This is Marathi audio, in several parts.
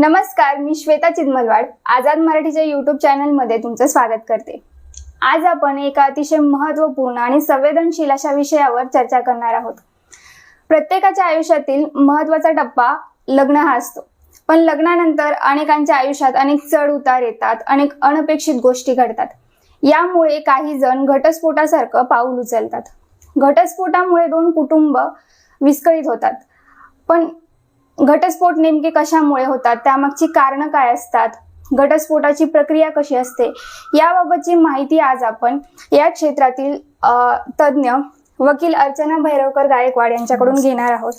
नमस्कार मी श्वेता चिदमलवाड आझाद मराठीच्या युट्यूब चॅनलमध्ये तुमचं स्वागत करते. आज आपण एका अतिशय महत्त्वपूर्ण आणि संवेदनशील अशा विषयावर चर्चा करणार आहोत. प्रत्येकाच्या आयुष्यातील महत्त्वाचा टप्पा लग्न हा असतो. पण लग्नानंतर अनेकांच्या आयुष्यात अनेक चढ उतार येतात अनेक अनपेक्षित गोष्टी घडतात. यामुळे काही जण घटस्फोटासारखं पाऊल उचलतात. घटस्फोटामुळे दोन कुटुंब विस्कळीत होतात. पण घटस्फोट नेमके कशामुळे होतात? त्यामागची कारणं काय असतात? घटस्फोटाची प्रक्रिया कशी असते? याबाबतची माहिती आज आपण या क्षेत्रातील तज्ज्ञ वकील अर्चना भैरवकर गायकवाड यांच्याकडून घेणार आहोत.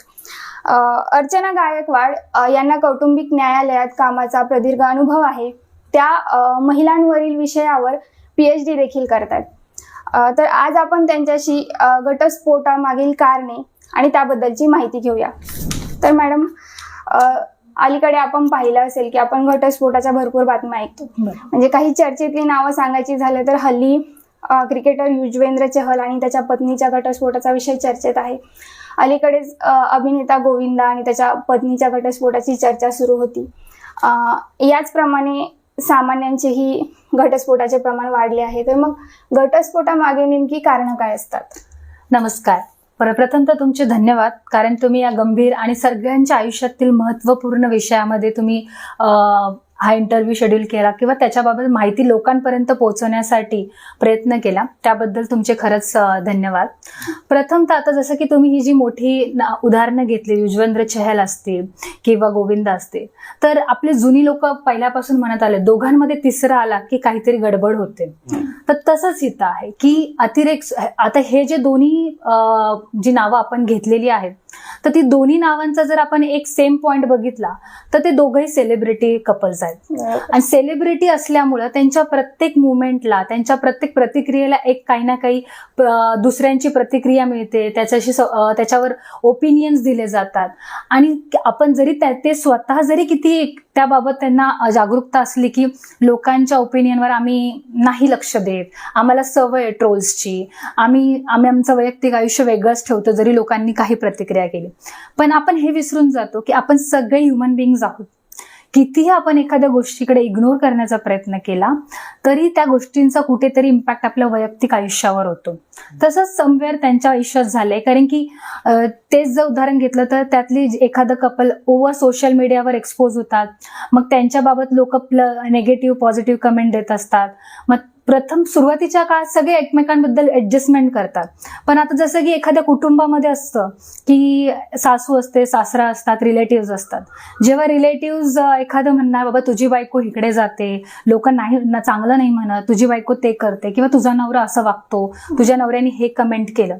अर्चना गायकवाड यांना कौटुंबिक न्यायालयात कामाचा प्रदीर्घ अनुभव आहे. त्या महिलांवरील विषयावर पी एच डी देखील करतात. तर आज आपण त्यांच्याशी घटस्फोटामागील कारणे आणि त्याबद्दलची माहिती घेऊया. तर मॅडम अलीकडे आपण पाहिलं असेल की आपण घटस्फोटाच्या भरपूर बातम्या ऐकतो. म्हणजे काही चर्चेतली नावं सांगायची झालं तर हल्ली क्रिकेटर युजवेंद्र चहल आणि त्याच्या पत्नीच्या घटस्फोटाचा विषय चर्चेत आहे. अलीकडेच अभिनेता गोविंदा आणि त्याच्या पत्नीच्या घटस्फोटाची चर्चा सुरू होती. याचप्रमाणे सामान्यांचेही घटस्फोटाचे प्रमाण वाढले आहे. तर मग घटस्फोटामागे नेमकी कारणं काय असतात? नमस्कार. प्रथम तर तुमचे धन्यवाद कारण तुम्ही या गंभीर आणि सगळ्यांच्या आयुष्यातील महत्त्वपूर्ण विषयामध्ये तुम्ही हा इंटरव्ह्यू शेड्यूल केला किंवा त्याच्याबाबत माहिती लोकांपर्यंत पोहोचवण्यासाठी प्रयत्न केला. त्याबद्दल तुमचे खरंच धन्यवाद. प्रथमतः आता जसं की तुम्ही ही जी मोठी ना- उदाहरणं घेतली युजवेंद्र चहल असतील किंवा गोविंद असतील तर आपले जुनी लोक पहिल्यापासून म्हणत आले दोघांमध्ये तिसरा आला की काहीतरी गडबड होते. तर तसंच इथं आहे की अतिरेक आता हे जे दोन्ही जी नावं आपण घेतलेली आहेत तर ती दोन्ही नावांचा जर आपण एक सेम पॉइंट बघितला तर ते दोघंही सेलिब्रिटी कपल्स आहेत. आणि सेलिब्रिटी असल्यामुळं त्यांच्या प्रत्येक मुवमेंटला त्यांच्या प्रत्येक प्रतिक्रियेला एक काही ना काही दुसऱ्यांची प्रतिक्रिया मिळते. त्याच्याशी त्याच्यावर ओपिनियन्स दिले जातात. आणि आपण जरी ते स्वतः जरी किती त्याबाबत त्यांना जागरूकता असली की लोकांच्या ओपिनियनवर आम्ही नाही लक्ष देत. आम्हाला सवय आहे ट्रोल्सची आम्ही आम्ही आमचं वैयक्तिक आयुष्य वेगळंच ठेवतो जरी लोकांनी काही प्रतिक्रिया केली. पण आपण हे विसरून जातो की आपण सगळे ह्युमन बिंग्स आहोत. कितीही आपण एखाद्या गोष्टीकडे इग्नोर करण्याचा प्रयत्न केला तरी त्या गोष्टींचा कुठेतरी इम्पॅक्ट आपल्या वैयक्तिक आयुष्यावर होतो. तसंच समवेअर त्यांच्या आयुष्यात झालंय. कारण की तेच जर उदाहरण घेतलं तर त्यातली एखादं कपल ओव्हर सोशल मीडियावर एक्सपोज होतात. मग त्यांच्याबाबत लोक नेगेटिव्ह पॉझिटिव्ह कमेंट देत असतात. मग प्रथम सुरुवातीच्या काळात सगळे एकमेकांबद्दल ऍडजस्टमेंट करतात. पण आता जसं की एखाद्या कुटुंबामध्ये असतं की सासू असते सासरा असतात रिलेटिव्ह असतात. जेव्हा रिलेटिव्ह एखादं म्हणणार बाबा तुझी बायको इकडे जाते. लोक नाही ना चांगलं नाही म्हणत. तुझी बायको ते करते. किंवा तुझा नवरा असं वागतो. तुझ्या नवऱ्याने हे कमेंट केलं.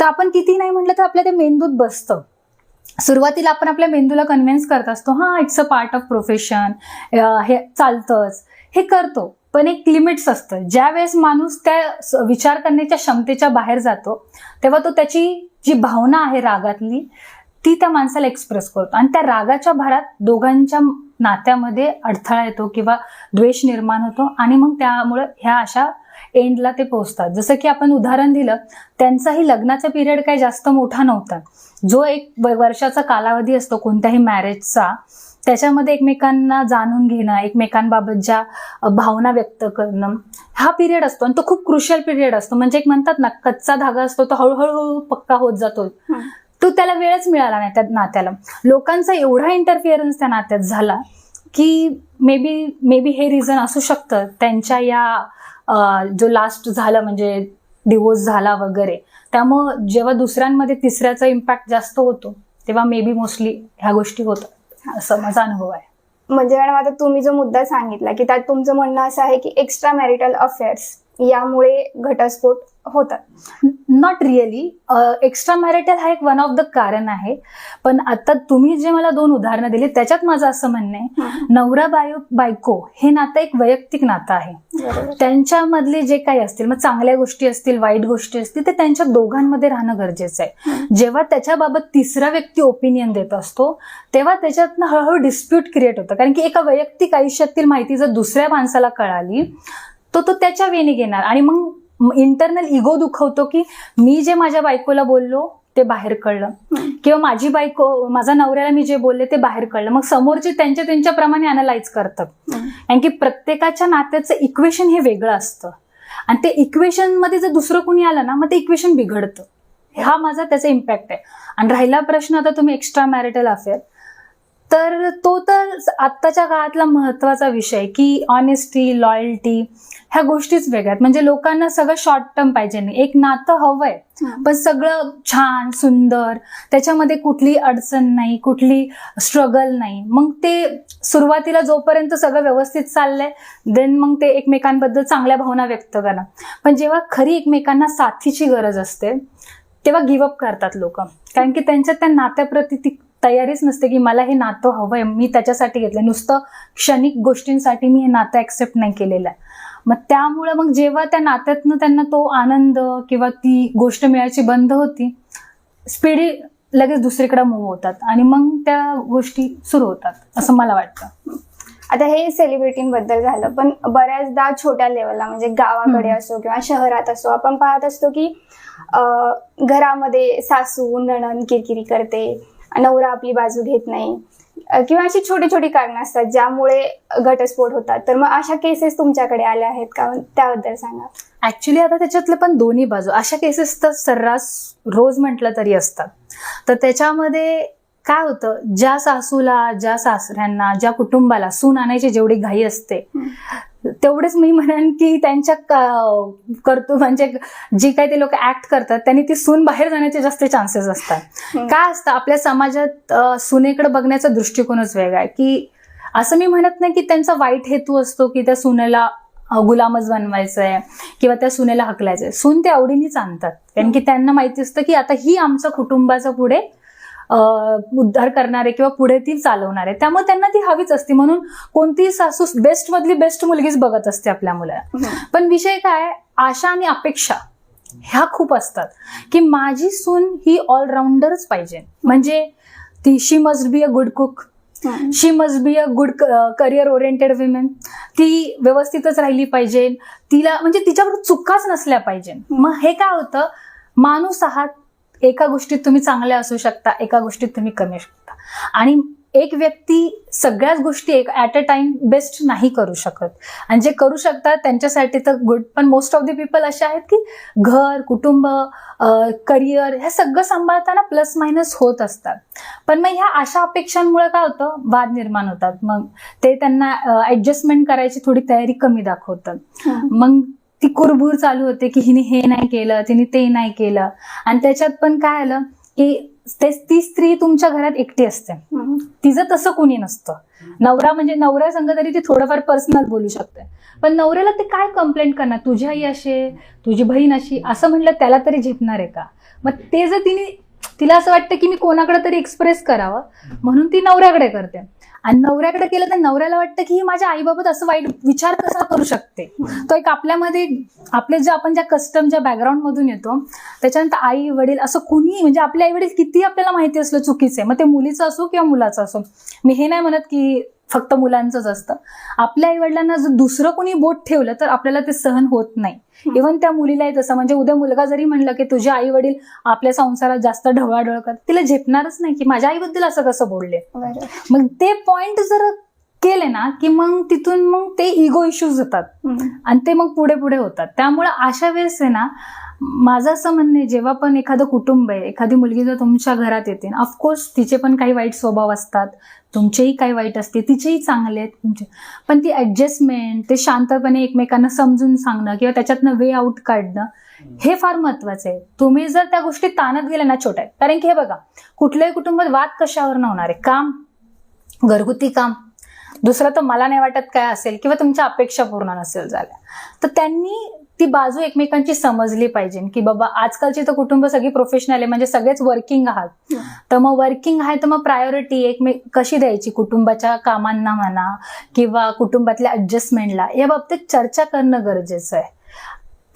तर आपण किती नाही म्हटलं तर आपल्या ते मेंदूत बसतं. सुरुवातीला आपण आपल्या मेंदूला कन्व्हिन्स करत असतो हा it's a part of profession हे चालतंच. हे करतो. पण एक लिमिट्स असतं. ज्या वेळेस माणूस त्या विचार करण्याच्या क्षमतेच्या बाहेर जातो तेव्हा तो त्याची जी भावना आहे रागातली ती त्या माणसाला एक्सप्रेस करतो. आणि त्या रागाच्या भरात दोघांच्या नात्यामध्ये अडथळा येतो किंवा द्वेष निर्माण होतो आणि मग त्यामुळं ह्या अशा एंडला ते पोहोचतात. जसं की आपण उदाहरण दिलं त्यांचाही लग्नाचा पिरियड काही जास्त मोठा नव्हता. जो एक वर्षाचा कालावधी असतो कोणत्याही मॅरेजचा त्याच्यामध्ये एकमेकांना जाणून घेणं एकमेकांबाबत ज्या भावना व्यक्त करणं हा पिरियड असतो आणि तो खूप क्रुशियल पिरियड असतो. म्हणजे एक म्हणतात ना कच्चा धागा असतो तो हळूहळू पक्का होत जातो. तो त्याला वेळच मिळाला नाही त्या नात्याला. लोकांचा एवढा इंटरफिअरन्स त्या नात्यात झाला की मे बी मे बी हे रिझन असू शकतं. त्यांच्या या जो लास्ट झालं म्हणजे डिवोर्स झाला वगैरे त्यामुळं जेव्हा दुसऱ्यांमध्ये तिसऱ्याचा इम्पॅक्ट जास्त होतो तेव्हा मे बी मोस्टली ह्या गोष्टी होतात. असं माझा अनुभव आहे. म्हणजे मॅडम आता तुम्ही जो मुद्दा सांगितला की त्यात तुमचं म्हणणं असं आहे की एक्स्ट्रा मॅरिटल अफेअर्स यामुळे घटस्फोट होतात. नॉट रिअली एक्स्ट्रा मॅरिटल हा एक वन ऑफ द कारण आहे. पण आता तुम्ही जे मला दोन उदाहरणं दिली त्याच्यात माझं असं म्हणणं आहे नवरा बायो बायको हे नातं एक वैयक्तिक नातं आहे. त्यांच्यामधले जे काही असतील मग चांगल्या गोष्टी असतील वाईट गोष्टी असतील ते त्यांच्या दोघांमध्ये राहणं गरजेचं आहे. जेव्हा त्याच्याबाबत तिसरा व्यक्ती ओपिनियन देत असतो तेव्हा त्याच्यातनं हळूहळू डिस्प्यूट क्रिएट होतं. कारण की एका वैयक्तिक आयुष्यातील माहिती जर दुसऱ्या माणसाला कळाली तो तो त्याच्या वेने घेणार. आणि मग इंटरनल इगो दुखवतो की मी जे माझ्या बायकोला बोललो ते बाहेर कळलं. किंवा माझी बायको माझा नवऱ्याला मी जे बोलले ते बाहेर कळलं. मग समोरचे त्यांच्या त्यांच्याप्रमाणे अनालाइज करतात. कारण की प्रत्येकाच्या नात्याचं इक्वेशन हे वेगळं असतं. आणि ते इक्वेशनमध्ये जर दुसरं कोणी आलं ना मग ते इक्वेशन बिघडतं. हा माझा त्याचा इम्पॅक्ट आहे. आणि राहिला प्रश्न आता तुम्ही एक्स्ट्रा मॅरिटल अफेअर तर तो तर आत्ताच्या काळातला महत्त्वाचा विषय की ऑनेस्टी लॉयल्टी ह्या गोष्टीच वेगळ्यात म्हणजे लोकांना सगळं शॉर्ट टर्म पाहिजे नाही. एक नातं हवंय. पण सगळं छान सुंदर त्याच्यामध्ये कुठली अडचण नाही कुठली स्ट्रगल नाही. मग ते सुरुवातीला जोपर्यंत सगळं व्यवस्थित चाललंय देन मग ते एकमेकांबद्दल चांगल्या भावना व्यक्त करा पण जेव्हा खरी एकमेकांना साथीची गरज असते तेव्हा गिवअप करतात लोक. कारण की त्यांच्या त्या नात्याप्रती ती तयारीच नसते की मला हे नातं हवंय मी त्याच्यासाठी घेतलं नुसतं क्षणिक गोष्टींसाठी मी हे नातं ऍक्सेप्ट नाही केलेलं आहे. मग त्यामुळे मग जेव्हा त्या नात्यातनं त्यांना तो आनंद किंवा ती गोष्ट मिळायची बंद होती स्पीडी लगेच दुसरीकडे मूव्ह होतात आणि मग त्या गोष्टी सुरू होतात असं मला वाटतं. आता हे सेलिब्रिटींबद्दल झालं पण बऱ्याचदा छोट्या लेवलला म्हणजे गावाकडे. असो किंवा शहरात असो आपण पाहत असतो की घरामध्ये सासू नणन किरकिरी करते. नवरा आपली बाजू घेत नाही. किंवा अशी छोटी छोटी कारणं असतात ज्यामुळे घटस्फोट होतात. तर मग अशा केसेस तुमच्याकडे आल्या आहेत का? त्याबद्दल सांगा. ऍक्च्युली आता त्याच्यातले पण दोन्ही बाजू अशा केसेस तर सर्रास रोज म्हटलं तरी असतात. तर त्याच्यामध्ये काय होतं? ज्या सासूला ज्या सासऱ्यांना ज्या कुटुंबाला सून आणायची जेवढी घाई असते तेवढेच मी म्हणेन की त्यांच्या करतो म्हणजे जी काही ते लोक ऍक्ट करतात त्यांनी ती सून बाहेर जाण्याचे जास्त चान्सेस असतात. काय असतं? आपल्या समाजात सुनेकडे बघण्याचा दृष्टिकोनच वेगळा आहे. की असं मी म्हणत नाही की त्यांचा वाईट हेतू असतो की त्या सुनेला गुलामच बनवायचं आहे किंवा त्या सुनेला हकलायचं आहे सून ते आवडीनेच आणतात. कारण की त्यांना माहिती असतं की आता ही आमचं कुटुंबाचं पुढे उद्धार करणारे किंवा पुढे ती चालवणार. आहे त्यामुळे त्यांना ती हवीच असते. म्हणून कोणतीही सासू बेस्ट मधली बेस्ट मुलगीच बघत असते आपल्या मुलाला. हम्म. पण विषय काय? आशा आणि अपेक्षा ह्या खूप असतात. की माझी सून ही ऑलराऊंडरच पाहिजे. म्हणजे ती she must be a good cook. She must be a good career oriented women ती व्यवस्थितच राहिली पाहिजे. तिला म्हणजे तिच्याकडे चुकाच नसल्या पाहिजे. मग हे काय होतं? माणूस आहात एका गोष्टीत तुम्ही चांगल्या असू शकता एका गोष्टीत तुम्ही कमी असू शकता. आणि एक व्यक्ती सगळ्याच गोष्टी एक ऍट अ टाइम बेस्ट नाही करू शकत. आणि जे करू शकतात त्यांच्यासाठी तर गुड पण मोस्ट ऑफ द पीपल असे आहेत की घर कुटुंब करिअर हे सगळं सांभाळताना प्लस मायनस होत असतात. पण मग ह्या अशा अपेक्षांमुळे काय होतं? वाद निर्माण होतात. मग ते त्यांना ऍडजस्टमेंट करायची थोडी तयारी कमी दाखवतात. मग ती कुरबूर चालू होते की हिने हे नाही केलं तिने ते नाही केलं. आणि त्याच्यात पण काय आलं की ते ती स्त्री तुमच्या घरात एकटी असते. तिचं तसं कुणी नसतं. नवरा म्हणजे नवरा संघ तरी ती थोडंफार पर्सनल बोलू शकते. पण नवऱ्याला ते काय कंप्लेंट करणार? तुझी आई अशी आहे, तुझी बहीण अशी असं म्हटलं त्याला तरी झेपणार आहे का? मग ते जर तिने तिला असं वाटतं की मी कोणाकडे तरी एक्सप्रेस करावं म्हणून ती नवऱ्याकडे करते. आणि नवऱ्याकडे केलं तर नवऱ्याला वाटतं की ही माझ्या आईबाबत असं वाईट विचार कसा करू शकते? तो एक आपल्यामध्ये आपले जे आपण ज्या कस्टम ज्या बॅकग्राऊंड मधून येतो त्याच्यानंतर आई वडील असं कुणी म्हणजे आपले आई वडील किती आपल्याला माहिती असलं चुकीचं आहे मग ते मुलीचं असो किंवा मुलाचं असो मी हे नाही म्हणत की फक्त मुलांचंच असतं. आपल्या आई वडिलांना जर दुसरं कोणी बोट ठेवलं तर आपल्याला ते सहन होत नाही. इव्हन त्या मुलीलाही तसं म्हणजे उद्या मुलगा जरी म्हणलं की तुझे आई वडील आपल्या संसारात जास्त ढवळाढवळ करतात तिला झेपणारच नाही की माझ्या आईबद्दल असं कसं बोलले. मग ते पॉइंट जर केले ना की मग तिथून मग ते इगो इश्यूज होतात. आणि ते मग पुढे पुढे होतात. त्यामुळे अशा वेळेस आहे ना माझं असं म्हणणं आहे जेव्हा पण एखादं कुटुंब आहे एखादी मुलगी जर तुमच्या घरात येते ऑफकोर्स तिचे पण काही वाईट स्वभाव असतात तुमचेही काही वाईट असते तिचेही चांगले आहेत तुमचे. पण ती ॲडजस्टमेंट ते शांतपणे एकमेकांना समजून सांगणं किंवा त्याच्यातनं वे आउट काढणं हे फार महत्वाचं आहे. तुम्ही जर त्या गोष्टी ताणत गेल्या ना छोट्या कारण की हे बघा कुठल्याही कुटुंबात वाद कशावर होणार आहे. काम घरगुती काम. दुसरं तर मला नाही वाटत काय असेल किंवा तुमच्या अपेक्षा पूर्ण नसेल झाल्या. तर त्यांनी ती बाजू एकमेकांची समजली पाहिजे. की बाबा आजकालची तर कुटुंब सगळी प्रोफेशनल आहे म्हणजे सगळेच वर्किंग आहात. तर मग वर्किंग आहे तर मग प्रायोरिटी एकमे कशी द्यायची? कुटुंबाच्या कामांना म्हणा किंवा कुटुंबातल्या ऍडजस्टमेंटला या बाबतीत चर्चा करणं गरजेचं आहे.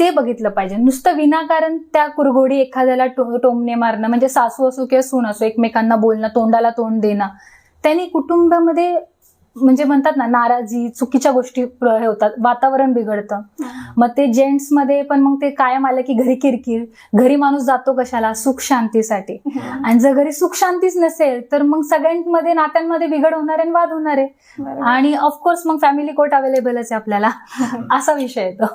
ते बघितलं पाहिजे. नुसतं विनाकारण त्या कुरघोडी एखाद्याला टोमणे मारणं म्हणजे सासू असो किंवा सून असो एकमेकांना बोलणं तोंडाला तोंड देणं त्यांनी कुटुंबामध्ये म्हणजे म्हणतात ना नाराजी चुकीच्या गोष्टी हे होतात वातावरण बिघडतं. मग ते जेंट्समध्ये पण मग ते कायम आलं की घरी किरकिर घरी माणूस जातो कशाला? सुख शांतीसाठी. आणि जर घरी सुख शांतीच नसेल तर मग सगळ्यांमध्ये नात्यांमध्ये बिघड होणार आहे आणि वाद होणार आहे. आणि ऑफकोर्स मग फॅमिली कोर्ट अवेलेबलच आहे आपल्याला. असा विषय येतो.